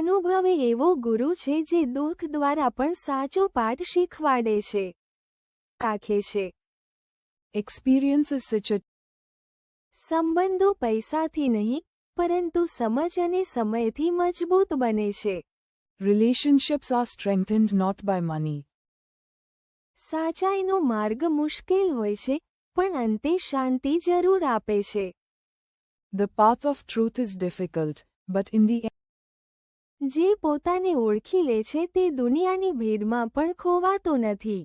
અનુભવ એવો ગુરુ છે જે દુઃખ દ્વારા પણ સાચો પાઠ શીખવાડે છે રાખે છે a સંબંધો પૈસાથી નહીં પરંતુ સમજ અને સમયથી મજબૂત બને છે relationships are strengthened not by money. સાચાઈનો માર્ગ મુશ્કેલ હોય છે પણ અંતે શાંતિ જરૂર આપે છે path of truth is difficult, but in the end, જે પોતાને ઓળખી લે છે તે દુનિયાની ભીડમાં પણ ખોવાતો નથી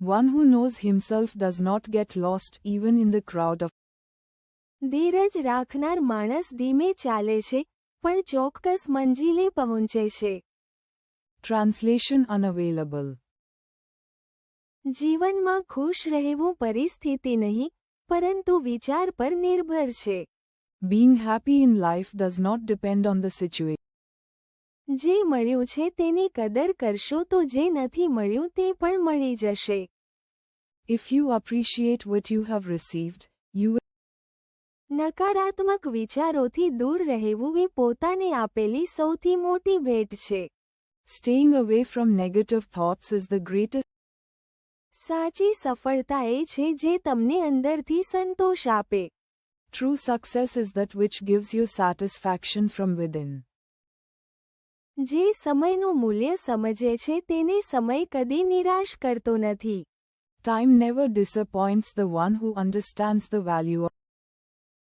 one who knows himself does not get lost even in the crowd of ધીરજ રાખનાર માણસ ધીમે ચાલે છે પણ ચોક્કસ મંજિલે પહોંચે છે translation unavailable. જીવનમાં ખુશ રહેવું પરિસ્થિતિ નહીં પરંતુ વિચાર પર નિર્ભર છે Being happy in life does not depend on the situation. જે મળ્યું છે તેની કદર કરશો તો જે નથી મળ્યું તે પણ મળી જશે you appreciate what you have received, you will નકારાત્મક વિચારોથી દૂર રહેવું એ પોતાને આપેલી સૌથી મોટી ભેટ છે staying away from negative thoughts is the greatest સાચી સફળતા એ છે જે તમને અંદરથી સંતોષ આપે true success is that which gives you satisfaction from within. જે સમયનું મૂલ્ય સમજે છે તેને સમય કદી નિરાશ કરતો નથી never disappoints the one who understands the value of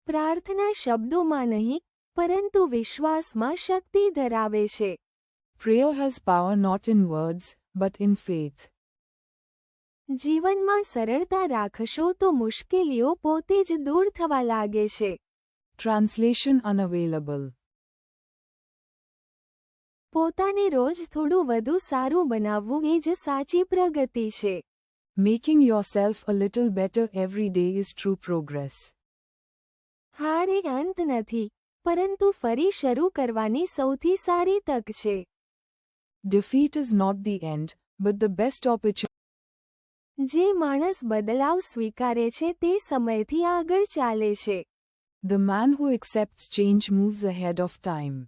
પ્રાર્થના શબ્દોમાં નહીં પરંતુ વિશ્વાસમાં શક્તિ ધરાવે છે prayer has power not in words, but in faith. જીવનમાં સરળતા રાખશો તો મુશ્કેલીઓ પોતે જ દૂર થવા લાગે છે Translation unavailable. પોતાને રોજ થોડું વધુ સારું બનાવવું એ જ સાચી પ્રગતિ છે Making yourself a little better every day is true progress. હાર એ અંત નથી પરંતુ ફરી શરૂ કરવાની સૌથી સારી તક છે Defeat is not the end, but the best opportunity. જે માણસ બદલાવ સ્વીકારે છે તે સમયથી આગળ ચાલે છે The man who accepts change moves ahead of time.